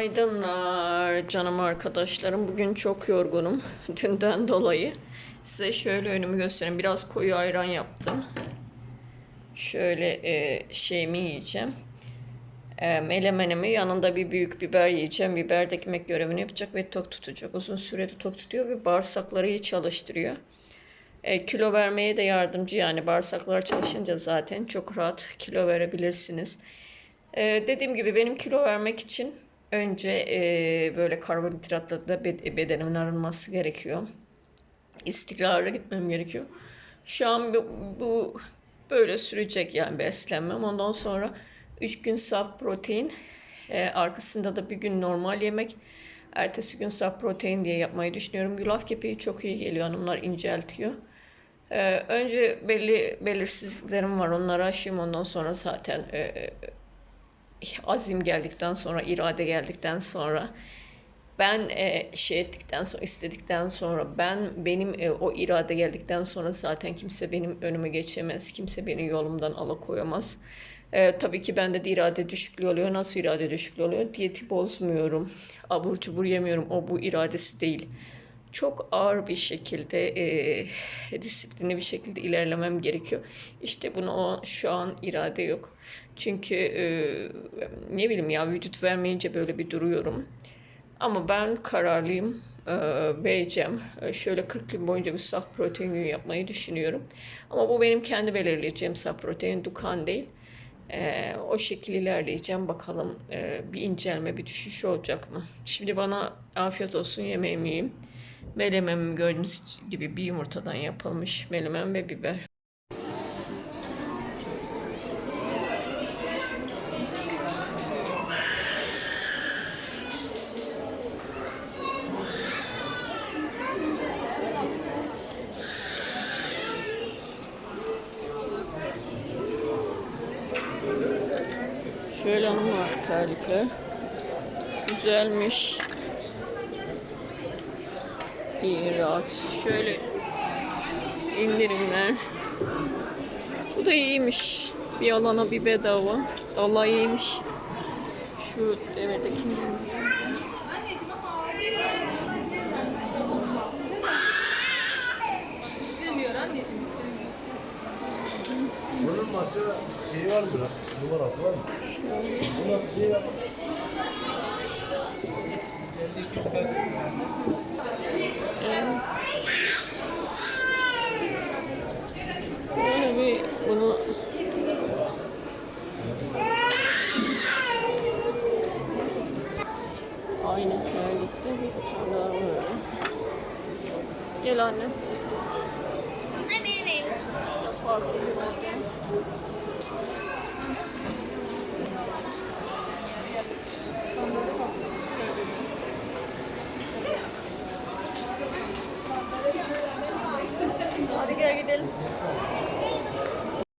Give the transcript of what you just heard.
Aydınlar canım arkadaşlarım. Bugün çok yorgunum. Dünden dolayı. Size şöyle önümü göstereyim. Biraz koyu ayran yaptım. Şöyle e, şeyimi yiyeceğim. E, melemenimi yanında bir büyük biber yiyeceğim. Biber de ekmek görevini yapacak ve tok tutacak. Uzun sürede tok tutuyor ve bağırsakları iyi çalıştırıyor. E, kilo vermeye de yardımcı yani bağırsaklar çalışınca zaten çok rahat kilo verebilirsiniz. Ee, dediğim gibi benim kilo vermek için önce e, böyle karbonhidratlarda bed- bedenimin arınması gerekiyor. İstikrarlı gitmem gerekiyor. Şu an bu, bu böyle sürecek yani beslenmem. Ondan sonra 3 gün saf protein, e, arkasında da bir gün normal yemek. Ertesi gün saf protein diye yapmayı düşünüyorum. Yulaf kepeği çok iyi geliyor hanımlar inceltiyor. Ee, önce belli belirsizliklerim var onları aşayım ondan sonra zaten e, azim geldikten sonra, irade geldikten sonra ben e, şey ettikten sonra, istedikten sonra ben benim e, o irade geldikten sonra zaten kimse benim önüme geçemez. Kimse beni yolumdan alıkoyamaz. E, tabii ki bende de irade düşüklüğü oluyor. Nasıl irade düşüklüğü oluyor? Diyeti bozmuyorum. Abur cubur yemiyorum. O bu iradesi değil. Çok ağır bir şekilde e, disiplinli bir şekilde ilerlemem gerekiyor. İşte bunu o şu an irade yok. Çünkü e, ne bileyim ya vücut vermeyince böyle bir duruyorum. Ama ben kararlıyım. E, vereceğim. E, şöyle 40 gün boyunca bir saf protein günü yapmayı düşünüyorum. Ama bu benim kendi belirleyeceğim saf protein, dukan değil. E, o şekil ilerleyeceğim. Bakalım e, bir incelme, bir düşüş olacak mı? Şimdi bana afiyet olsun yemeğimi yiyeyim. Melemem gördüğünüz gibi bir yumurtadan yapılmış menemen ve biber. Şöyle hanımlar terlikler. Güzelmiş. İyi rahat. Şöyle indirimler. Bu da iyiymiş. Bir alana bir bedava. Allah iyiymiş. Şu anneciğim istemiyor. Bunun başka şeyi var mı? Numarası var mı? Buna bir şey yap. Böyle bir bunu Aynı terlikte bir daha böyle. Gel annem. Ne benim evim? Farklı bir model.